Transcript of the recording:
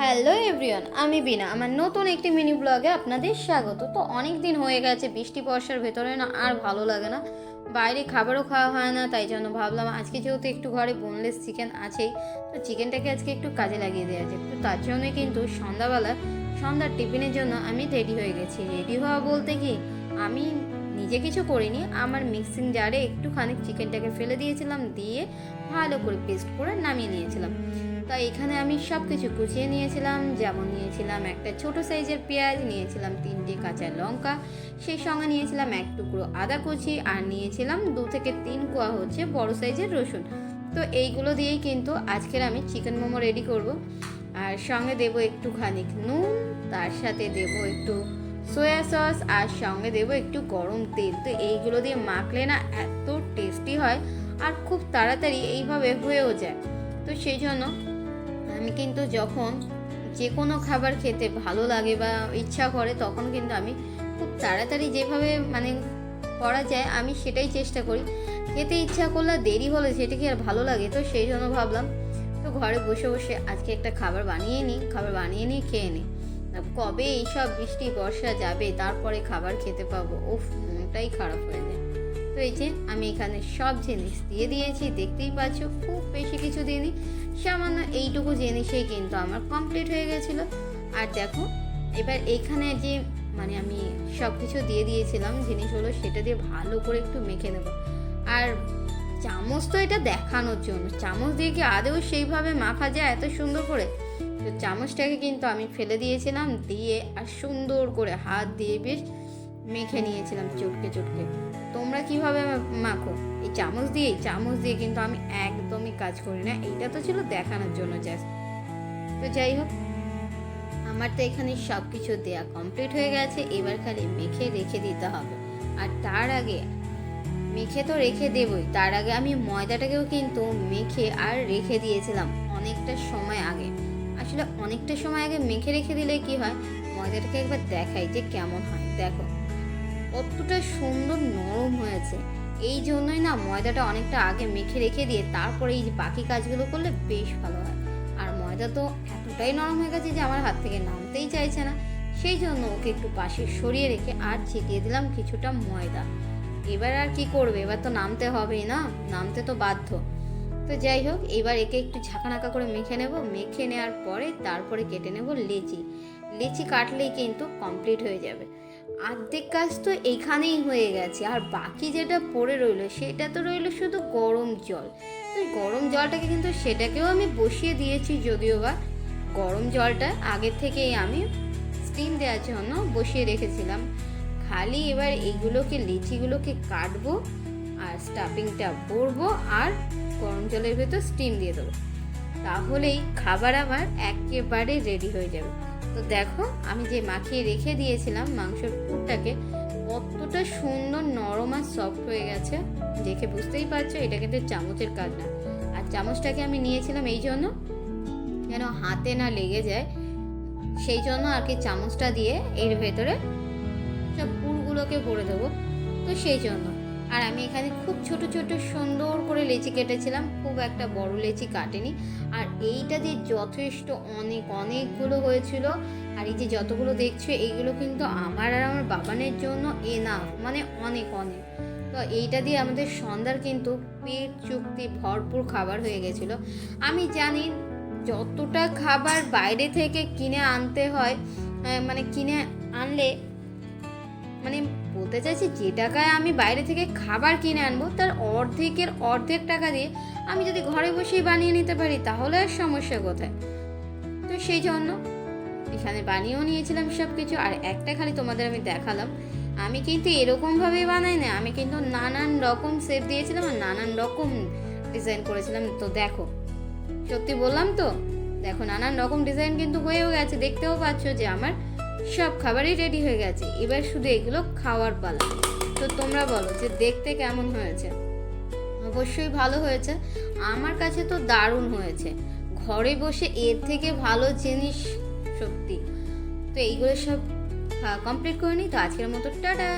Hello everyone, আমি বিনা। আমার নতুন একটি মিনি ব্লগে আপনাদের স্বাগত। তো অনেক দিন হয়ে গেছে, বৃষ্টি বর্ষার ভেতরে না আর ভালো লাগে না। বাইরে খাবারও খাওয়া হয় না, তাই জন্য ভাবলাম আজকে যেহেতু একটু ঘরে বোনলেস চিকেন আছেই, তো চিকেনটাকে আজকে একটু কাজে লাগিয়ে দেওয়া যায় তো তার জন্যই কিন্তু সন্ধ্যাবেলা, সন্ধ্যার টিফিনের জন্য আমি রেডি হয়ে গেছি। রেডি হওয়া বলতে কি, আমি নিজে কিছু করিনি, আমার মিক্সিং জারে একটুখানি চিকেনটাকে ফেলে দিয়েছিলাম, দিয়ে ভালো করে পেস্ট করে নামিয়ে নিয়েছিলাম। তাই এখানে আমি সব কিছু কুচিয়ে নিয়েছিলাম, যেমন নিয়েছিলাম একটা ছোট সাইজের পেঁয়াজ, নিয়েছিলাম তিনটে কাঁচা লঙ্কা, সেই সঙ্গে নিয়েছিলাম এক টুকরো আদা কুচি, আর নিয়েছিলাম দু থেকে তিন কোয়া হচ্ছে বড় সাইজের রসুন। তো এইগুলো দিয়েই কিন্তু আজকের আমি চিকেন মোমো রেডি করব। আর সঙ্গে দেবো একটুখানি নুন, তার সাথে দেবো একটু সয়া সস আর সঙ্গে দেবো একটু গরম তেল। তো এইগুলো দিয়ে মাখলে না এত টেস্টি হয় আর খুব তাড়াতাড়ি এইভাবে হয়েও যায়। তো সেই জন্য আমি কিন্তু যখন যে কোনো খাবার খেতে ভালো লাগে বা ইচ্ছা করে, তখন কিন্তু আমি খুব তাড়াতাড়ি যেভাবে মানে করা যায়, আমি সেটাই চেষ্টা করি। খেতে ইচ্ছা করলে দেরি হলে সেটা কি আর ভালো লাগে, তো সেই জন্য ভাবলাম, তো ঘরে বসে বসে আজকে একটা খাবার বানিয়ে নিই, খাবার বানিয়ে নিয়ে খেয়ে নিই। কবে এইসব বৃষ্টি, বর্ষা যাবে, তারপরে খাবার খেতে পাবো? উফ, মনটাই খারাপ হয়ে যায়। তো এই যে, আমি এখানে সব জিনিস দিয়ে দিয়েছি, দেখতেই পাচ্ছ, খুব বেশি কিছু দিইনি। সামান্য এইটুকু জিনিসেই কিন্তু আমার কমপ্লিট হয়ে গেছিল। আর দেখো, এবার এইখানে যে মানে আমি সব কিছু দিয়ে দিয়েছিলাম জিনিসগুলো, সেটা দিয়ে ভালো করে একটু মেখে নেব। আর চামচ তো এটা দেখানোর জন্য। চামচ দিয়ে কি আদেও সেইভাবে মাখা যায় এত সুন্দর করে? তো চামচটাকে কিন্তু আমি ফেলে দিয়েছিলাম, দিয়ে আর সুন্দর করে হাত দিয়ে বেশ মেখে নিয়েছিলাম চটকে চটকে। তোমরা কীভাবে মাখো? এই চামচ দিয়ে চামচ দিয়ে কিন্তু আমি একদমই কাজ করি না। এইটা তো ছিল দেখানোর জন্য জাস্ট তো যাই হোক, আমার তো এখানে সব কিছু দেয়া কমপ্লিট হয়ে গেছে। এবার খালি মেখে রেখে দিতে হবে। আর তার আগে, মেখে তো রেখে দেবই। তার আগে আমি ময়দাটাকেও কিন্তু মেখে আর রেখে দিয়েছিলাম অনেকটা সময় আগে। আসলে অনেকটা সময় আগে মেখে রেখে দিলে কি হয়? ময়দাটাকে একবার দেখাই যে কেমন হয়। দেখো, কতটা সুন্দর নরম হয়েছে। এই জন্যই না ময়দাটা অনেকটা আগে মেখে রেখে দিয়ে তারপরে এই বাকি কাজগুলো করলে বেশ ভালো হয়। আর ময়দা তো এতটাই নরম হয়ে গেছে যে আমার হাত থেকে নামতেই চাইছে না। সেই জন্য ওকে একটু পাশে সরিয়ে রেখে আর ছিটিয়ে দিলাম কিছুটা ময়দা। এবার আর কি করবে? এবার তো নামতে হবেই না? নামতে তো বাধ্য। তো যাই হোক, এবার একে একটু ঝাঁকানাকা করে মেখে নেব। মেখে নেওয়ার পরে তারপরে কেটে নেব লেচি। লেচি কাটলেই কিন্তু কমপ্লিট হয়ে যাবে। আর্ধেক কাজ তো এখানেই হয়ে গেছে। আর বাকি যেটা পড়ে রইল, সেটা তো রইল শুধু গরম জল। তো গরম জলটাকে কিন্তু সেটাকেও আমি বসিয়ে দিয়েছি যদিও বা। গরম জলটা আগের থেকেই আমি স্টিম দেওয়ার জন্য বসিয়ে রেখেছিলাম। খালি এবার এইগুলোকে, লিচিগুলোকে কাটবো। আর স্টাফিংটা ভরবো আর গরম জলের ভেতর স্টিম দিয়ে দেবো। তাহলেই খাবার আমার একেবারে রেডি হয়ে যাবে। তো দেখো, আমি যে মাখিয়ে রেখে দিয়েছিলাম মাংসের পুরটাকে, কতটা সুন্দর নরম আর সফট হয়ে গেছে। দেখে বুঝতেই পারছ, এটা কিন্তু চামচের কাজ না। আর চামচটাকে আমি নিয়েছিলাম এই জন্য যেন হাতে না লেগে যায়। সেই জন্য আর কি চামচটা দিয়ে এর ভেতরে সব পুরগুলোকে ভরে দেবো। তো সেই জন্য। আর আমি এখানে খুব ছোট ছোট সুন্দর করে লেচি কেটেছিলাম, খুব একটা বড় লেচি কাটেনি। আর এইটা দিয়ে যথেষ্ট অনেক, অনেকগুলো হয়েছিল। আর এই যে যতগুলো দেখছ এইগুলো কিন্তু আমার আর আমার বাবানের জন্য এনাফ মানে অনেক অনেক। তো এইটা দিয়ে আমাদের সন্ধ্যার কিন্তু পেট চুক্তি ভরপুর খাবার হয়ে গেছিল। আমি জানি যতটা খাবার বাইরে থেকে কিনে আনতে হয় মানে কিনে আনলে মানে বলতে চাইছি যে টাকায় আমি বাইরে থেকে খাবার কিনে আনব, তার অর্ধেকের অর্ধেক টাকা দিয়ে আমি যদি ঘরে বসেই বানিয়ে নিতে পারি, তাহলে আর সমস্যা কোথায়? তো সেই জন্য এখানে বানিয়েও নিয়েছিলাম সব কিছু আর একটা খালি তোমাদের আমি দেখালাম। আমি কিন্তু এরকমভাবেই বানাই না আমি কিন্তু নানান রকম শেপ দিয়েছিলাম আর নানান রকম ডিজাইন করেছিলাম। তো দেখো, সত্যি বললাম তো, দেখো নানান রকম ডিজাইন কিন্তু হয়েও গেছে, দেখতেও পাচ্ছ যে আমার সব খাবারই রেডি হয়ে গেছে। এবার শুধু এগুলো খাওয়ার পালা। তো তোমরা বলো যে দেখতে কেমন হয়েছে? অবশ্যই ভালো হয়েছে। আমার কাছে তো দারুণ হয়েছে। ঘরে বসে এর থেকে ভালো জিনিস সত্যি। তো এইগুলো সব কমপ্লিট করে নিই। তো আজকের মতো টাটা।